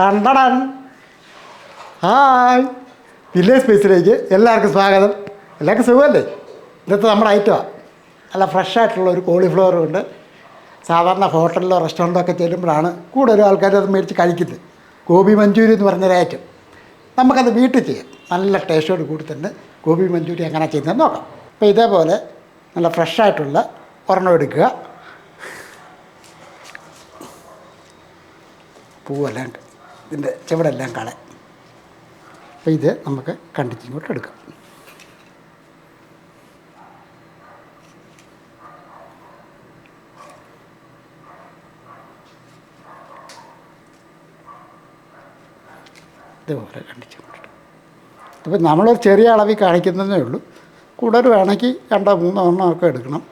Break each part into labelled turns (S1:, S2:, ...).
S1: ടണ്ടടൻ hi. Village സ്പേസിലേക്ക് എല്ലാവർക്കും സ്വാഗതം. എല്ലാവർക്കും സുഖമല്ലേ? ഇന്നത്തെ നമ്മുടെ ഐറ്റമാണ് നല്ല ഫ്രഷ് ആയിട്ടുള്ള ഒരു കോളിഫ്ലവറും ഉണ്ട്. സാധാരണ ഹോട്ടലിലോ റെസ്റ്റോറന്റോ ഒക്കെ ചെല്ലുമ്പോഴാണ് കൂടുതലും ആൾക്കാർ അത് മേടിച്ച് കഴിക്കുന്നത്. ഗോപി മഞ്ചൂരി എന്ന് പറഞ്ഞൊരു ഐറ്റം നമുക്കത് വീട്ടിൽ ചെയ്യാം. നല്ല ടേസ്റ്റോട് കൂടി തന്നെ ഗോപി മഞ്ചൂരി എങ്ങനെ ചെയ്യുന്നത് നോക്കാം. അപ്പോൾ ഇതേപോലെ നല്ല ഫ്രഷ് ആയിട്ടുള്ള ഒരെണ്ണം എടുക്കുക. പൂവെല്ലാം ഇതിന്റെ ചുവടെല്ലാം കള. അപ്പോൾ ഇത് നമുക്ക് കണ്ടിച്ചിങ്ങോട്ട് എടുക്കാം. ഇതുപോലെ കണ്ടിച്ച് അപ്പോൾ നമ്മൾ ചെറിയ അളവിൽ കാണിക്കുന്നതേ ഉള്ളൂ. കൂടുതൽ വേണമെങ്കിൽ രണ്ടോ മൂന്നോ എണ്ണമൊക്കെ എടുക്കണം.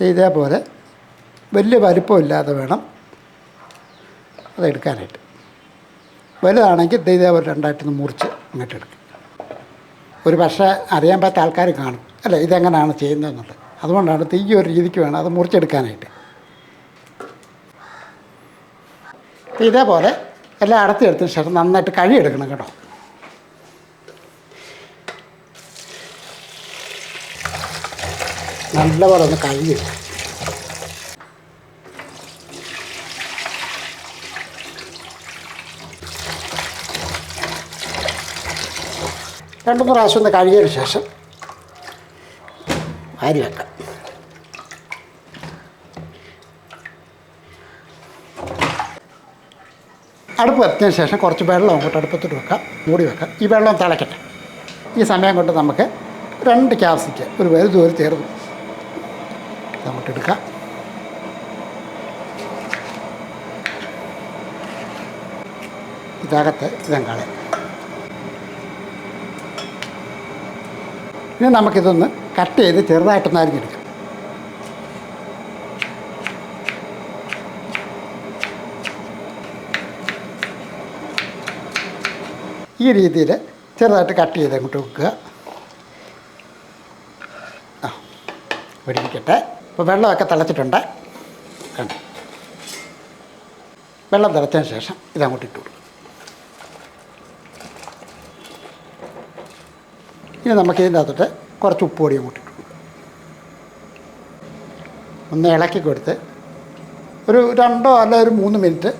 S1: ഇതേപോലെ വലിയ വലിപ്പമില്ലാതെ വേണം അതെടുക്കാനായിട്ട്. വലുതാണെങ്കിൽ ഇത് ഇതേപോലെ രണ്ടായിട്ടൊന്ന് മുറിച്ച് അങ്ങോട്ട് എടുക്കും. ഒരു പക്ഷേ അറിയാൻ പറ്റാത്ത ആൾക്കാർ കാണും. അല്ല? ഇതെങ്ങനെയാണ് ചെയ്യുന്നതെന്നുള്ളത്. അതുകൊണ്ടാണ് തീ ഒരു രീതിക്ക് വേണം അത് മുറിച്ചെടുക്കാനായിട്ട്. ഇതേപോലെ എല്ലാം അടത്തിയെടുത്തതിന് ശേഷം നന്നായിട്ട് കഴിയെടുക്കണം കേട്ടോ. നല്ലപോലെ ഒന്ന് കഴുകി രണ്ട് മൂന്ന് പ്രാവശ്യം ഒന്ന് കഴുകിയതിന് ശേഷം അരി വെക്കാം. അടുപ്പ് വെച്ചതിന് ശേഷം കുറച്ച് വെള്ളം അങ്ങോട്ട് അടുപ്പത്തോട്ട് വെക്കാം മൂടി വെക്കാം. ഈ വെള്ളം തിളക്കട്ടെ. ഈ സമയം കൊണ്ട് നമുക്ക് രണ്ട് ക്യാപ്സിക്ക് ഒരു വലുതും ഒരു ചെറുതും നമുക്ക് എടുക്കാം ഇതകത്ത് കളയാം ഇനി നമുക്കിതൊന്ന് കട്ട് ചെയ്ത് ചെറുതായിട്ടൊന്ന് അരിഞ്ഞെടുക്കാം ഈ രീതിയിൽ ചെറുതായിട്ട് കട്ട് ചെയ്ത് അങ്ങോട്ട് വെക്കുക. ആ പിടിക്കട്ടെ ഇപ്പോൾ വെള്ളമൊക്കെ തിളച്ചിട്ടുണ്ട്. കണ്ടു? വെള്ളം തിളച്ചതിന് ശേഷം ഇതങ്ങോട്ട് ഇട്ടു കൊടുക്കും. ഇനി നമുക്ക് ഇതിന്റെ അകത്തോട്ട് കുറച്ച് ഉപ്പ് പൊടി അങ്ങോട്ട് ഇട്ടു ഒന്ന് ഇളക്കി കൊടുത്ത് ഒരു രണ്ടോ അല്ല ഒരു മൂന്ന് മിനിറ്റ്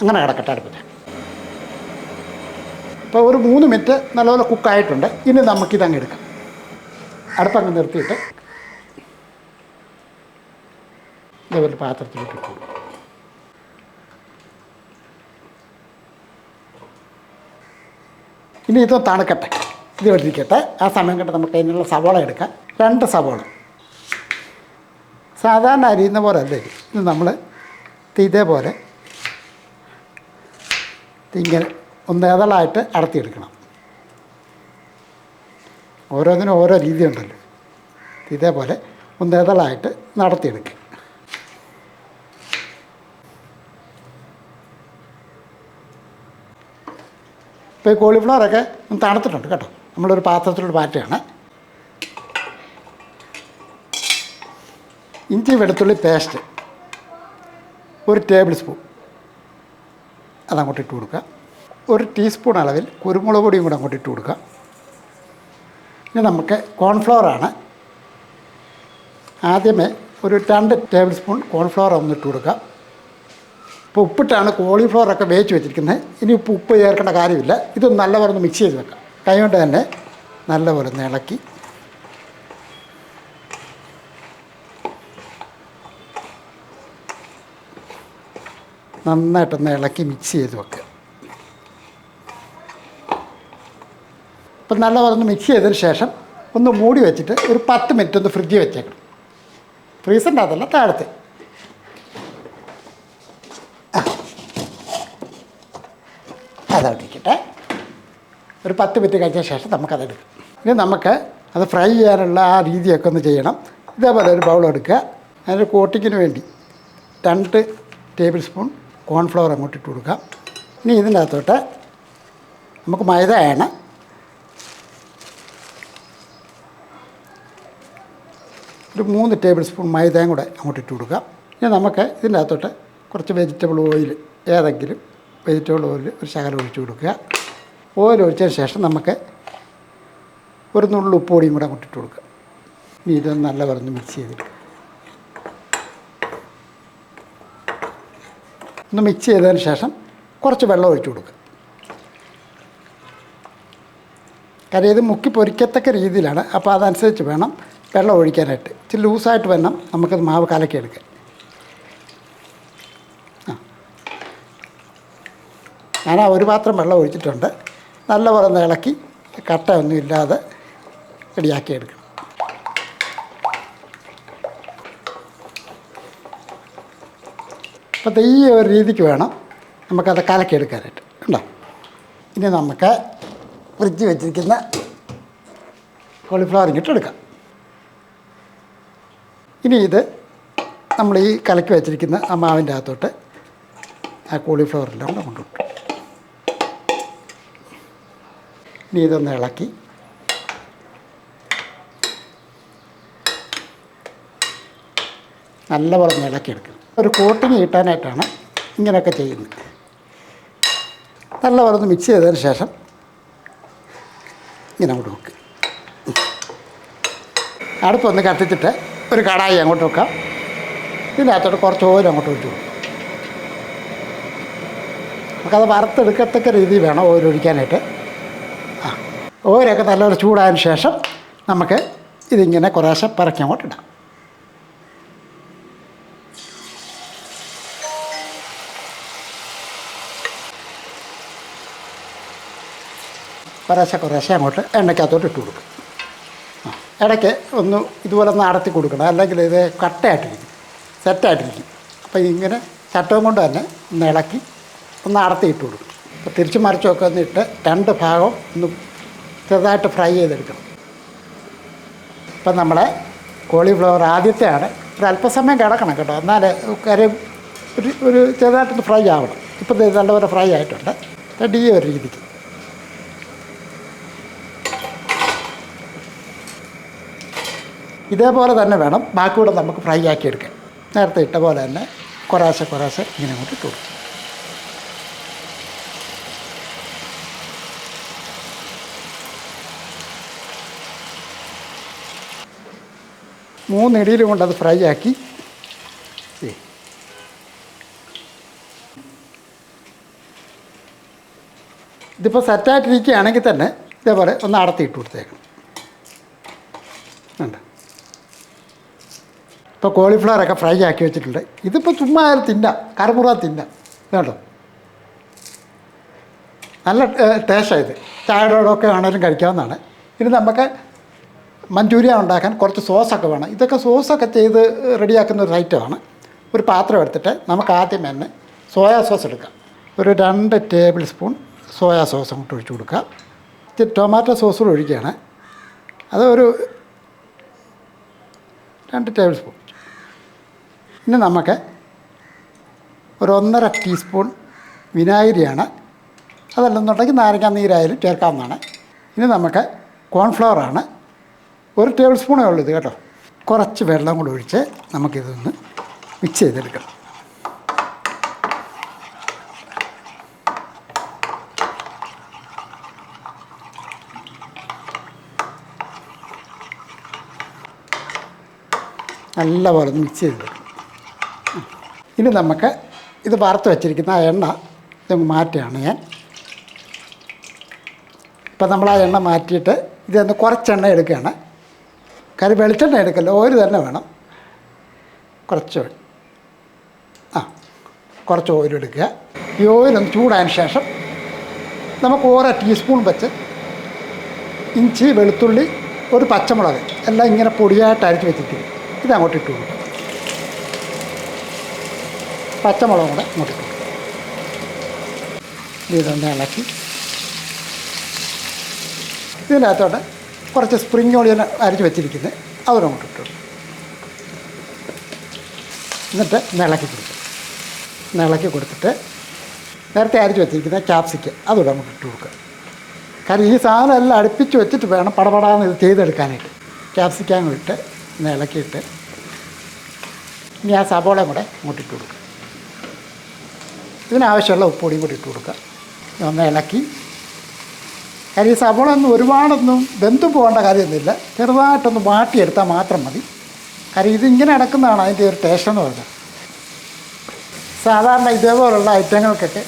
S1: അങ്ങനെ കിടക്കട്ടെ അടുപ്പിൽ. അപ്പോൾ ഒരു മൂന്ന് മിനിറ്റ് നല്ലപോലെ കുക്കായിട്ടുണ്ട്. ഇനി നമുക്കിതങ്ങ് എടുക്കാം. അടുപ്പങ്ങ് നിർത്തിയിട്ട് ഇതേപോലെ പാത്രത്തിലിട്ട് ഇട്ട് കൊടുക്കും. ഇനി ഇത് തണുക്കട്ടെ. ഇത് വെട്ടിരിക്കട്ടെ ആ സമയം കണ്ട് നമുക്ക് അതിനുള്ള സവോള എടുക്കാം. രണ്ട് സവോള. സാധാരണ അരിയുന്ന പോലെ അല്ലേ ഇത്. നമ്മൾ ഇതേപോലെ ഇങ്ങനെ ഒന്ന് ഏതളായിട്ട് അടത്തിയെടുക്കണം. ഓരോന്നിനും ഓരോ രീതി ഉണ്ടല്ലോ ഇതേപോലെ ഒന്ന് ഏതളായിട്ട് നടത്തിയെടുക്കുക ഇപ്പോൾ കോളിഫ്ലവറൊക്കെ തണുത്തിട്ടുണ്ട് കേട്ടോ. നമ്മളൊരു പാത്രത്തിലോട്ട് മാറ്റുകയാണ്. ഇഞ്ചി വെളുത്തുള്ളി പേസ്റ്റ് ഒരു ടേബിൾ സ്പൂൺ അതങ്ങോട്ട് ഇട്ട് കൊടുക്കുക. ഒരു ടീസ്പൂൺ അളവിൽ കുരുമുളക് പൊടിയും കൂടെ അങ്ങോട്ട് ഇട്ട് കൊടുക്കുക. ഇനി നമുക്ക് കോൺഫ്ലവറാണ് ആദ്യമേ ഒരു രണ്ട് ടേബിൾ സ്പൂൺ കോൺഫ്ലവർ ഒന്ന് ഇട്ട് കൊടുക്കുക. ഇപ്പോൾ ഉപ്പിട്ടാണ് കോളിഫ്ലവറൊക്കെ വേവിച്ച് വെച്ചിരിക്കുന്നത്. ഇനി ഉപ്പ് ഉപ്പ് ചേർക്കേണ്ട കാര്യമില്ല. ഇത് നല്ലപോലെ ഒന്ന് മിക്സ് ചെയ്ത് വെക്കാം. കൈകൊണ്ട് തന്നെ നല്ലപോലെ ഒന്ന് ഇളക്കി. നന്നായിട്ടൊന്ന് ഇളക്കി മിക്സ് ചെയ്ത് വെക്കുക. അപ്പം നല്ലപോലെ ഒന്ന് മിക്സ് ചെയ്തതിന് ശേഷം ഒന്ന് മൂടി വെച്ചിട്ട് ഒരു പത്ത് മിനിറ്റ് ഒന്ന് ഫ്രിഡ്ജിൽ വെച്ചേക്കണം. ഫ്രീസറിന്റെ അതല്ല താഴത്ത്. ഒരു പത്ത് മിനിറ്റ് കഴിഞ്ഞ ശേഷം നമുക്കതെടുക്കാം. ഇനി നമുക്ക് അത് ഫ്രൈ ചെയ്യാനുള്ള ആ രീതിയൊക്കെ ഒന്ന് ചെയ്യണം. ഇതേപോലെ ഒരു ബൗൾ എടുക്കുക. അതിന്റെ കോട്ടിങ്ങിന് വേണ്ടി രണ്ട് ടേബിൾ സ്പൂൺ കോൺഫ്ലവർ അങ്ങോട്ട് ഇട്ട് കൊടുക്കാം. ഇനി ഇതിന്റെ അകത്തോട്ട് നമുക്ക് മൈദയാണ് ഒരു മൂന്ന് ടേബിൾ സ്പൂൺ മൈദയും കൂടെ അങ്ങോട്ട് ഇട്ട് കൊടുക്കാം. ഇനി നമുക്ക് ഇതിന്റെ അകത്തോട്ട് കുറച്ച് വെജിറ്റബിൾ ഓയിൽ ഏതെങ്കിലും വെജിറ്റബിൾ ഓയിൽ ഒരു ശകലം ഒഴിച്ച് കൊടുക്കുക. ഓയിൽ ശേഷം നമുക്ക് ഒരു നുള്ളു ഉപ്പുപൊടിയും കൂടെ അങ്ങോട്ട് കൊടുക്കുക ഇനി ഇതൊന്ന് നല്ല പറഞ്ഞ് മിക്സ് ചെയ്തെടുക്കുക ഒന്ന് മിക്സ് ചെയ്തതിന് ശേഷം കുറച്ച് വെള്ളം ഒഴിച്ചു കൊടുക്കുക കാര്യം ഇത് മുക്കി പൊരിക്കത്തക്ക രീതിയിലാണ്. അപ്പോൾ അതനുസരിച്ച് വേണം വെള്ളം ഒഴിക്കാനായിട്ട്. ഇച്ചിരി ലൂസായിട്ട് വേണം നമുക്കത് മാവ് കലക്കിയെടുക്കാൻ ആ. ഞാൻ ആ ഒരു പാത്രം വെള്ളം ഒഴിച്ചിട്ടുണ്ട്. നല്ലപോലെ ഒന്ന് ഇളക്കി കട്ടയൊന്നും ഇല്ലാതെ റെഡിയാക്കി എടുക്കണം. അപ്പോൾ ഈ ഒരു രീതിക്ക് വേണം നമുക്കത് കലക്കിയെടുക്കാനായിട്ട്. ഉണ്ടോ ഇനി നമുക്ക് ഫ്രിഡ്ജ് വെച്ചിരിക്കുന്ന കോളിഫ്ലവർ ഇങ്ങോട്ട് എടുക്കാം. ഇനി ഇത് നമ്മൾ ഈ കലക്കി വെച്ചിരിക്കുന്ന ആ മാവിന്റെ അകത്തോട്ട് ആ കോളിഫ്ലവറെല്ലാം കൂടെ കൊണ്ടുവിട്ടു ഇനി ഇതൊന്ന് ഇളക്കി. നല്ലപോലെ ഒന്ന് ഇളക്കിയെടുക്കണം. ഒരു കോട്ടിങ് കിട്ടാനായിട്ടാണ് ഇങ്ങനെയൊക്കെ ചെയ്യുന്നത്. നല്ലപോലെ ഒന്ന് മിക്സ് ചെയ്തതിന് ശേഷം ഇങ്ങനെ അങ്ങോട്ട് വെക്കുക അടുപ്പൊന്ന് കത്തിച്ചിട്ട് ഒരു കടായി അങ്ങോട്ട് വെക്കാം. ഇതിനകത്തോട്ട് കുറച്ച് ഓയിൽ അങ്ങോട്ട് ഒഴിച്ചു കൊടുക്കും. നമുക്കത് വറുത്തെടുക്കത്തക്ക രീതിയിൽ വേണം ഓയിൽ ഒഴിക്കാനായിട്ട്. ഓയിലൊക്കെ നല്ലപോലെ ചൂടായതിന് ശേഷം നമുക്ക് ഇതിങ്ങനെ കുറേശ്ശെ പറക്കി അങ്ങോട്ട് ഇടാം. കുറേശ്ശെ കുറേശ്ശെ അങ്ങോട്ട് എണ്ണയ്ക്കകത്തോട്ട് ഇട്ട് കൊടുക്കും. ഇടയ്ക്ക് ഒന്ന് ഇതുപോലെ ഒന്ന് അടത്തി കൊടുക്കണം. അല്ലെങ്കിൽ ഇത് കട്ടയായിട്ടിരിക്കും. സെറ്റായിട്ടിരിക്കും. അപ്പോൾ ഇങ്ങനെ ചട്ടവും കൊണ്ട് തന്നെ ഒന്ന് ഇളക്കി ഒന്ന് അടത്തി ഇട്ട് കൊടുക്കും. അപ്പോൾ തിരിച്ച് മറിച്ചൊക്കെ ഒന്ന് ഇട്ട് രണ്ട് ഭാഗം ഒന്ന് ചെറുതായിട്ട് ഫ്രൈ ചെയ്തെടുക്കണം. ഇപ്പം നമ്മുടെ കോളിഫ്ലവർ ആദ്യത്തെയാണ്. ഒരു അല്പസമയം കിടക്കണം കേട്ടോ. എന്നാലേ കാര്യം ഒരു ഒരു ചെറുതായിട്ടൊന്ന് ഫ്രൈ ആവണം. ഇപ്പം നല്ലപോലെ ഫ്രൈ ആയിട്ടുണ്ട്. റെഡി ഒരു രീതിക്ക്. ഇതേപോലെ തന്നെ വേണം. ബാക്കി ബാക്കിയൂടെ നമുക്ക് ഫ്രൈ ആക്കി നേരത്തെ ഇട്ട പോലെ തന്നെ കുറേശ്ശെ കുറേശ്ശെ ഇങ്ങനെ അങ്ങോട്ട് ഇട്ട് കൊടുക്കും. മൂന്നിടിയിലും കൊണ്ട് അത് ഫ്രൈ ആക്കി. ഇതിപ്പോൾ സെറ്റായിട്ടിരിക്കുകയാണെങ്കിൽ തന്നെ ഇതേപോലെ ഒന്ന് അടത്തി ഇട്ട് കൊടുത്തേക്കണം. ഉണ്ട് ഇപ്പോൾ കോളിഫ്ലവറൊക്കെ ഫ്രൈ ആക്കി വെച്ചിട്ടുണ്ട്. ഇതിപ്പോൾ ചുമ്മാ ആയാലും തിന്നാം കറുമുറ തിന്നാം. കേട്ടോ നല്ല ടേസ്റ്റാണ് ഇത്. ചായയോടൊക്കെ ആണെങ്കിലും കഴിക്കാവുന്നതാണ്. ഇനി നമുക്ക് മഞ്ചൂരിയൻ ഉണ്ടാക്കാൻ കുറച്ച് സോസൊക്കെ വേണം. ഇതൊക്കെ സോസൊക്കെ ചെയ്ത് റെഡിയാക്കുന്ന ഒരു ഐറ്റമാണ് ഒരു പാത്രം എടുത്തിട്ട് നമുക്ക് ആദ്യം തന്നെ സോയാ സോസ് എടുക്കാം. ഒരു രണ്ട് ടേബിൾ സ്പൂൺ സോയാ സോസ് അങ്ങോട്ട് ഒഴിച്ചു കൊടുക്കാം ഇച്ചിരി ടൊമാറ്റോ സോസ് കൂടെ ഒഴിക്കുകയാണ്. അത് ഒരു രണ്ട് ടേബിൾ സ്പൂൺ ഇനി നമുക്ക് ഒരു ഒന്നര ടീസ്പൂൺ വിനാഗിരിയാണ്. അതല്ലെന്നുണ്ടെങ്കിൽ നാരങ്ങ നീരായാലും ചേർക്കാവുന്നതാണ്. ഇനി നമുക്ക് കോൺഫ്ലവറാണ് ഒരു ടേബിൾ സ്പൂണേ ഉള്ളൂ ഇത് കേട്ടോ. കുറച്ച് വെള്ളം കൂടെ ഒഴിച്ച് നമുക്കിതൊന്ന് മിക്സ് ചെയ്തെടുക്കണം നല്ലപോലെ ഒന്ന് മിക്സ് ചെയ്തെടുക്കണം ഇനി നമുക്ക് ഇത് വറുത്ത് വെച്ചിരിക്കുന്ന ആ എണ്ണ ഇതൊന്ന് മാറ്റുകയാണ് ഞാൻ. ഇപ്പം നമ്മൾ ആ എണ്ണ മാറ്റിയിട്ട് ഇതൊന്ന് കുറച്ചെണ്ണ എടുക്കുകയാണ്. കാര്യം വെളിച്ചെണ്ണ എടുക്കല്ലോ? ഓയിൽ തന്നെ വേണം. കുറച്ച്. ആ കുറച്ച് ഓയിൽ എടുക്കുക. ഈ ഓയിലൊന്ന് ചൂടായതിന് ശേഷം നമുക്ക് ഓരോ ടീസ്പൂൺ വെച്ച് ഇഞ്ചി വെളുത്തുള്ളി ഒരു പച്ചമുളക് എല്ലാം ഇങ്ങനെ പൊടിയായിട്ട് അരിച്ച് വെച്ചിട്ട് ഇത് അങ്ങോട്ട് ഇട്ട് കൊടുക്കും പച്ചമുളകും കൂടെ അങ്ങോട്ട് ഇട്ട് കൊടുക്കും ഇതൊന്ന് ഇളക്കി. ഇതിനകത്തോട്ട് കുറച്ച് സ്പ്രിങ് ഓണിയൻ അരച്ച് വെച്ചിരിക്കുന്നത് അതും അങ്ങോട്ട് ഇട്ടു. എന്നിട്ട് നിളക്കി കൊടുക്കും നിളക്കി കൊടുത്തിട്ട് നേരത്തെ അരച്ച് വെച്ചിരിക്കുന്ന ക്യാപ്സിക്ക് അതുകൂടെ നമുക്ക് ഇട്ട് കൊടുക്കുക. കാരണം ഈ സാധനം എല്ലാം അടുപ്പിച്ച് വെച്ചിട്ട് വേണം പടപടാന്ന് ഇത് ചെയ്തെടുക്കാനായിട്ട്. ക്യാപ്സിക്കാൻ ഇട്ട് നിളക്കിയിട്ട് ഇനി ആ സബോളയും കൂടെ അങ്ങോട്ട് ഇട്ട് കൊടുക്കുക. ഇതിനാവശ്യമുള്ള ഉപ്പൊടിയും കൂടി ഇട്ട് കൊടുക്കുക. ഒന്ന് ഇളക്കി കാര്യം ഈ ഒന്നും ഒരുപാടൊന്നും വെന്തു പോകേണ്ട കാര്യമൊന്നുമില്ല. ചെറുതായിട്ടൊന്ന് വാട്ടിയെടുത്താൽ മാത്രം മതി. കാര്യം ഇതിങ്ങനെ അടക്കുന്നതാണ് അതിന്റെ ഒരു ടേസ്റ്റ് എന്ന് പറയുന്നത് സാധാരണ ഇതേപോലുള്ള ഐറ്റങ്ങൾക്കൊക്കെ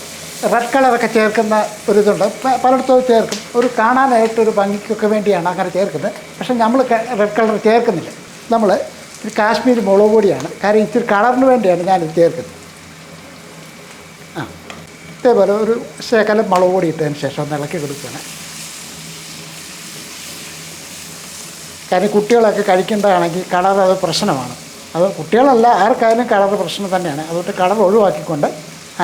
S1: റെഡ് കളറൊക്കെ ചേർക്കുന്ന ഒരു ഇതുണ്ട്. പലയിടത്തും ചേർക്കും. ഒരു കാണാനായിട്ടൊരു ഭംഗിക്കൊക്കെ വേണ്ടിയാണ് അങ്ങനെ ചേർക്കുന്നത്. പക്ഷേ നമ്മൾ റെഡ് കളർ ചേർക്കുന്നില്ല. നമ്മൾ കാശ്മീർ മുളക് പൊടിയാണ്. കാര്യം ഇച്ചിരി കളറിന് വേണ്ടിയാണ് ഞാനിത് ചേർക്കുന്നത്. ആ ഇതേപോലെ ഒരു ശേഖരം മുളക് പൊടി ഇട്ടതിന് ശേഷം ഒന്ന് ഇളക്കി കൊടുക്കുകയാണ്. കാര്യം കുട്ടികളൊക്കെ കഴിക്കേണ്ടതാണെങ്കിൽ കളർ അത് പ്രശ്നമാണ്. അത് കുട്ടികളല്ല ആർക്കായാലും കളർ പ്രശ്നം തന്നെയാണ്. അതുകൊണ്ട് കളർ ഒഴിവാക്കിക്കൊണ്ട്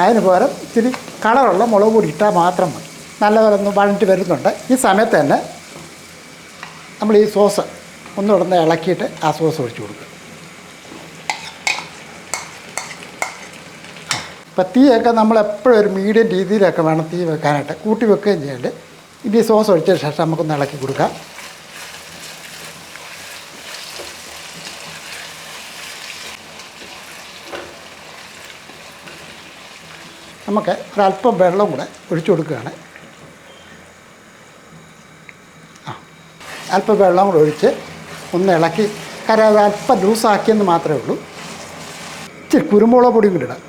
S1: അതിന് പകരം ഇത്തിരി കളറുള്ള മുളക് പൊടി ഇട്ടാൽ മാത്രം മതി. നല്ലപോലെ ഒന്ന് വഴഞ്ഞിട്ട് വരുന്നുണ്ട്. ഈ സമയത്ത് തന്നെ നമ്മൾ ഈ സോസ് ഒന്ന് ഇടുന്ന ഇളക്കിയിട്ട് ആ സോസ് ഒഴിച്ചു കൊടുക്കുക. ഇപ്പം തീയൊക്കെ നമ്മൾ എപ്പോഴും ഒരു മീഡിയം രീതിയിലൊക്കെ വേണം തീ വെക്കാനായിട്ട്. കൂട്ടി വെക്കുകയും ചെയ്യേണ്ടത് ഇനി സോസ് ഒഴിച്ചതിന് ശേഷം നമുക്കൊന്ന് ഇളക്കി കൊടുക്കാം. നമുക്ക് ഒരല്പം വെള്ളം കൂടെ ഒഴിച്ചു കൊടുക്കുകയാണ്. ആ അല്പം വെള്ളം കൂടെ ഒഴിച്ച് ഒന്ന് ഇളക്കി. കാരണം അത് അല്പം ലൂസാക്കിയെന്ന് മാത്രമേ ഉള്ളൂ. ഇച്ചിരി കുരുമുളക് പൊടിയും കൂടി ഇടാം.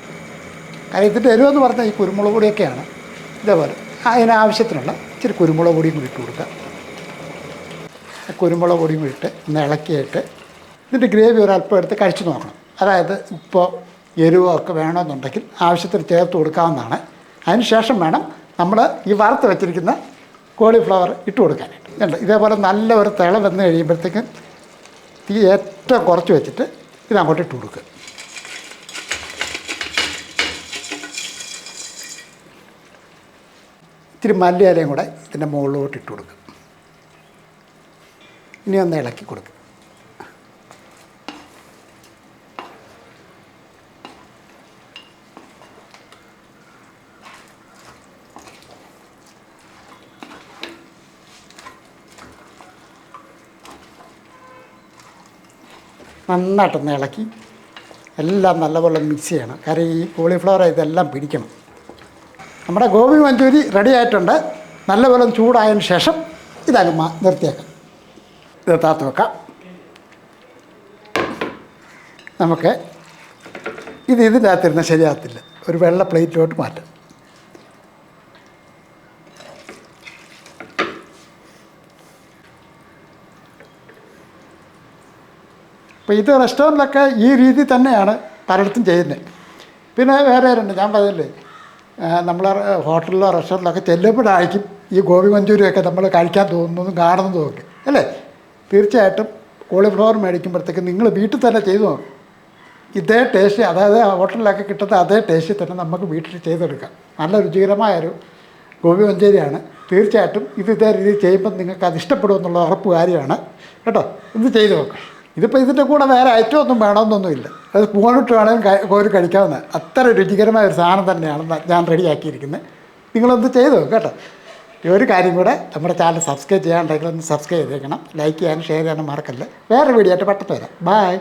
S1: കാരണം ഇതിന്റെ എരിവെന്ന് പറഞ്ഞാൽ ഈ കുരുമുളക് പൊടിയൊക്കെയാണ് ഇതേപോലെ. അതിനാവശ്യത്തിനുള്ള ഇച്ചിരി കുരുമുളക് പൊടിയും കൂടി ഇട്ട് കൊടുക്കുക കുരുമുളക് പൊടിയും കൂടി ഇട്ട് ഒന്ന് ഇളക്കിയിട്ട് ഇതിന്റെ ഗ്രേവി ഒരല്പം എടുത്ത് കഴിച്ചു നോക്കണം. അതായത് ഉപ്പോ എരിവോ ഒക്കെ വേണമെന്നുണ്ടെങ്കിൽ ആവശ്യത്തിന് ചേർത്ത് കൊടുക്കാവുന്നതാണ്. അതിന് ശേഷം വേണം നമ്മൾ ഈ വറുത്ത് വെച്ചിരിക്കുന്ന കോളിഫ്ലവർ ഇട്ട് കൊടുക്കാനായിട്ട്. ഇതേപോലെ നല്ല ഒരു തിള വന്ന് കഴിയുമ്പോഴത്തേക്കും തീ ഏറ്റവും കുറച്ച് വെച്ചിട്ട് ഇത് അങ്ങോട്ട് ഇട്ട് കൊടുക്കുക. ഇത്തിരി മല്ലിയിലയും കൂടെ ഇതിന്റെ മുകളിലോട്ട് ഇട്ട് കൊടുക്കും ഇനി ഒന്ന് ഇളക്കി കൊടുക്കുക. നന്നായിട്ടൊന്ന് ഇളക്കി. എല്ലാം നല്ലപോലെ മിക്സ് ചെയ്യണം. കാരണം ഈ കോളിഫ്ലവർ ഇതെല്ലാം പിടിക്കണം. നമ്മുടെ ഗോപി മഞ്ചൂരി റെഡി ആയിട്ടുണ്ട്. നല്ലപോലെ ചൂടായതിന് ശേഷം ഇതങ്ങ് മാ നിർത്തിയേക്കാം. ഇത് താത്ത് വെക്കാം. നമുക്ക് ഇത് ഇതിന്റെ അകത്തിരുന്ന് ശരിയാകത്തില്ല. ഒരു വെള്ള പ്ലേറ്റിലോട്ട് മാറ്റാം. അപ്പോൾ ഇത് റെസ്റ്റോറന്റിലൊക്കെ ഈ രീതി തന്നെയാണ് പലയിടത്തും ചെയ്യുന്നത് പിന്നെ വേറെ രണ്ട് ഞാൻ പറഞ്ഞില്ലേ നമ്മൾ ഹോട്ടലിലോ റെസ്റ്റോറന്റിലൊക്കെ ചെല്ലുമ്പോഴായിരിക്കും ഈ ഗോപി മഞ്ചൂരിയൊക്കെ നമ്മൾ കഴിക്കാൻ തോന്നുന്നതും കാണുന്നതും ഒക്കെ അല്ലേ? തീർച്ചയായിട്ടും കോളിഫ്ലവർ മേടിക്കുമ്പോഴത്തേക്ക് നിങ്ങൾ വീട്ടിൽ തന്നെ ചെയ്തു നോക്കും. ഇതേ ടേസ്റ്റ് അതായത് ഹോട്ടലിലൊക്കെ കിട്ടുന്ന അതേ ടേസ്റ്റിൽ തന്നെ നമുക്ക് വീട്ടിൽ ചെയ്തെടുക്കാം. നല്ല രുചികരമായൊരു ഗോപി മഞ്ചേരിയാണ്. തീർച്ചയായിട്ടും ഇത് ഇതേ രീതിയിൽ ചെയ്യുമ്പോൾ നിങ്ങൾക്ക് അത് ഇഷ്ടപ്പെടുമെന്നുള്ള ഉറപ്പ് കാര്യമാണ്. കേട്ടോ ഇത് ചെയ്തു നോക്കാം. ഇതിപ്പോൾ ഇതിന്റെ കൂടെ വേറെ ഏറ്റവും ഒന്നും വേണമെന്നൊന്നുമില്ല അത് പൂണിട്ട് വേണമെങ്കിൽ കോരി കഴിക്കാവുന്ന അത്ര രുചികരമായ ഒരു സാധനം തന്നെയാണ് ഞാൻ റെഡിയാക്കിയിരിക്കുന്നത് നിങ്ങളൊന്ന് ചെയ്തു കേട്ടോ. ഈ ഒരു കാര്യം കൂടെ നമ്മുടെ ചാനൽ സബ്സ്ക്രൈബ് ചെയ്യാണ്ടെങ്കിൽ ഒന്ന് സബ്സ്ക്രൈബ് ചെയ്തേക്കണം. ലൈക്ക് ചെയ്യാനും ഷെയർ ചെയ്യാനും മറക്കല്ലേ. വേറെ വീഡിയോ ആയിട്ട് പെട്ടെന്ന് വരാം. ബായ്